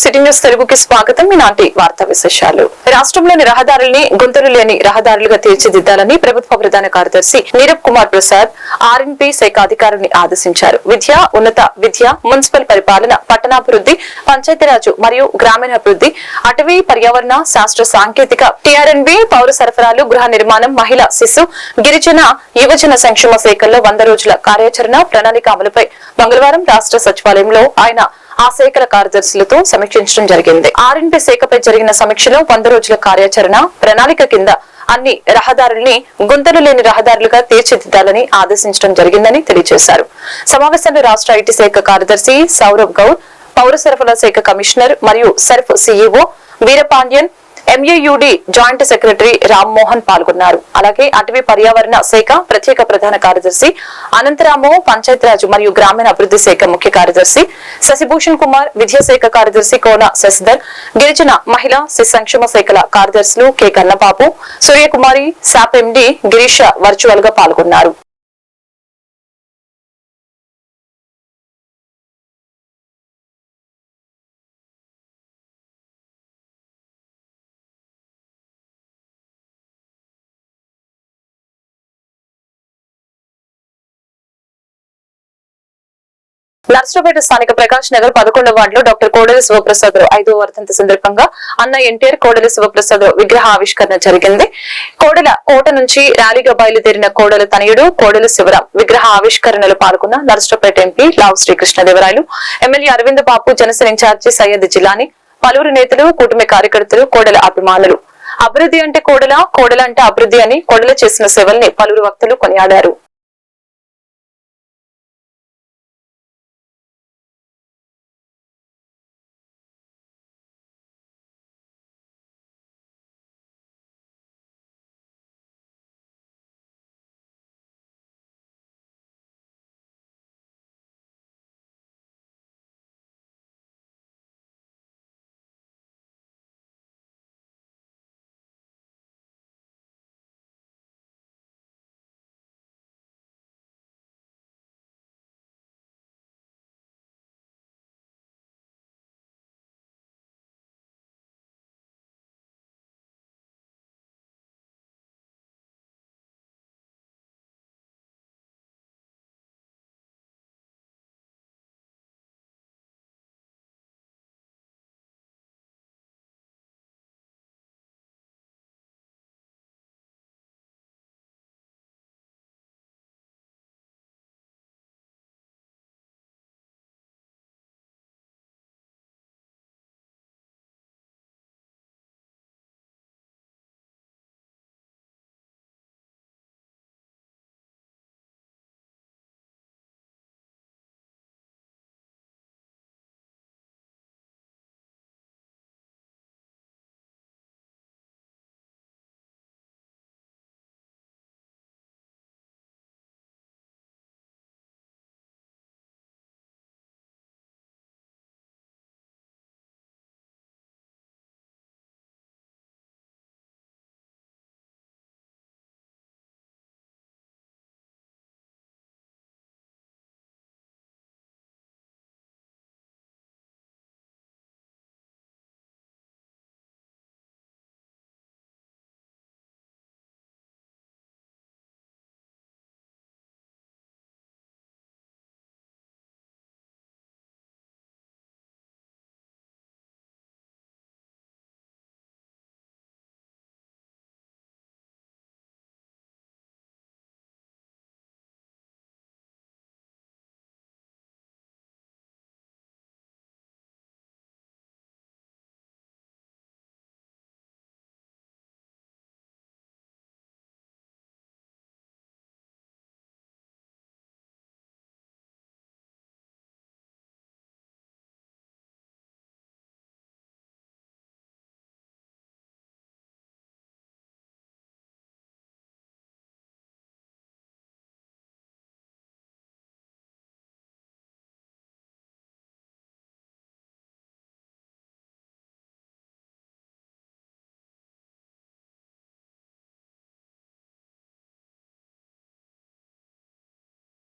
City news తెలుగుకి స్వాగతం. ఈనాటి వార్తా విశేషాలు. రాష్ట్రంలోని రహదారుల్ని గుంతలు లేని రహదారులుగా తీర్చిదిద్దాలని ప్రభుత్వ ప్రధాన కార్యదర్శి నీరబ్ కుమార్ ప్రసాద్ ఆర్ఎన్పి శాఖ అధికారుల్ని ఆదేశించారు. విద్య ఉన్నత విద్య మున్సిపల్ పరిపాలన పట్టణాభివృద్ధి పంచాయతీరాజు మరియు గ్రామీణాభివృద్ధి అటవీ పర్యావరణ శాస్త్ర సాంకేతిక టిఆర్ఎన్బి పౌర సరఫరాలు గృహ నిర్మాణం మహిళా శిశు గిరిజన యువజన సంక్షేమ శాఖల్లో వంద రోజుల కార్యాచరణ ప్రణాళిక అమలుపై మంగళవారం రాష్ట్ర సచివాలయంలో ఆయన ఆ శాఖల కార్యదర్శులతో సమీక్షించడం జరిగింది. ఆర్ఎన్పి శాఖపై జరిగిన సమీక్షలో వంద రోజుల కార్యాచరణ ప్రణాళిక కింద అన్ని రహదారుల్ని గుంతలు లేని రహదారులుగా తీర్చిదిద్దాలని ఆదేశించడం జరిగిందని తెలియజేశారు. సమావేశంలో రాష్ట్ర ఐటీ శాఖ కార్యదర్శి సౌరవ్ గౌడ్ పౌర సరఫరాల శాఖ కమిషనర్ మరియు Surf CEO Veerapandian MAUD joint secretary Rammohan పాల్గొన్నారు. అలాగే అటవీ పర్యావరణ శాఖ ప్రత్యేక ప్రధాన కార్యదర్శి అనంతరాము పంచాయతీరాజ్ మరియు గ్రామీణ అభివృద్ధి శాఖ ముఖ్య కార్యదర్శి శశిభూషణ్ కుమార్ విద్యాశాఖ కార్యదర్శి కోన శశిధర్ గిరిజన మహిళా శిశు సంక్షేమ శాఖల కార్యదర్శులు K Kannababu Suryakumari SAAP MD Girisha వర్చువల్గా పాల్గొన్నారు. నర్సరాపేట స్థానిక ప్రకాష్ నగర్ పదకొండవ వార్డులో డాక్టర్ కోడలి శివప్రసాద్ ఐదో వర్ధంతి సందర్భంగా అన్న ఎన్టీఆర్ కోడలి శివప్రసాద్ విగ్రహ ఆవిష్కరణ జరిగింది. కోడెల కోట నుంచి ర్యాలీగా బయలుదేరిన కోడెల తనయుడు కోడెల శివరాం విగ్రహ ఆవిష్కరణలో పాల్గొన్న Narasaraopet MP Lavu Srikrishnadevarayalu MLA Aravind Babu Janasena incharge Syed జిల్లాని పలువురు నేతలు కూటమి కార్యకర్తలు కోడెల అభిమానులు. అభివృద్ధి అంటే కోడల కోడల అంటే అభివృద్ధి అని కోడల చేసిన సేవల్ని పలువురు వక్తలు కొనియాడారు.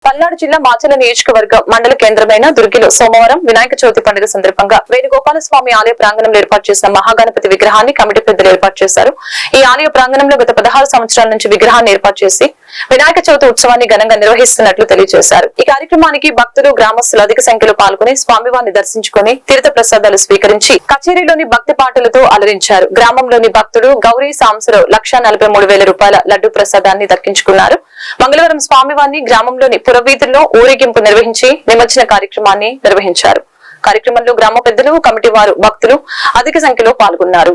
పల్నాడు జిల్లా మాచల నియోజకవర్గం మండల కేంద్రమైన దుర్గిలో సోమవారం వినాయక చవితి పండుగ సందర్భంగా వేణుగోపాల స్వామి ఆలయ ప్రాంగణంలో ఏర్పాటు చేసిన మహాగణపతి విగ్రహాన్ని కమిటీ పెద్దలు ఏర్పాటు చేశారు. ఈ ఆలయ ప్రాంగణంలో గత పదహారు సంవత్సరాల నుంచి విగ్రహాన్ని ఏర్పాటు చేసి వినాయక చవితి ఉత్సవాన్ని ఘనంగా నిర్వహిస్తున్నట్లు తెలియజేశారు. ఈ కార్యక్రమానికి భక్తులు గ్రామస్తులు అధిక సంఖ్యలో పాల్గొని స్వామివారిని దర్శించుకుని తీర్థ ప్రసాదాలు స్వీకరించి కచేరీలోని భక్తి పాటలతో అలరించారు. గ్రామంలోని భక్తుడు గౌరీ సాంసరావు లక్షా నలభై మూడు వేల రూపాయల లడ్డు ప్రసాదాన్ని దక్కించుకున్నారు. మంగళవారం స్వామివారిని గ్రామంలోని పురవీధుల్లో ఊరేగింపు నిర్వహించి నిమజ్జన కార్యక్రమాన్ని నిర్వహించారు. కార్యక్రమంలో గ్రామ పెద్దలు కమిటీ వారు భక్తులు అధిక సంఖ్యలో పాల్గొన్నారు.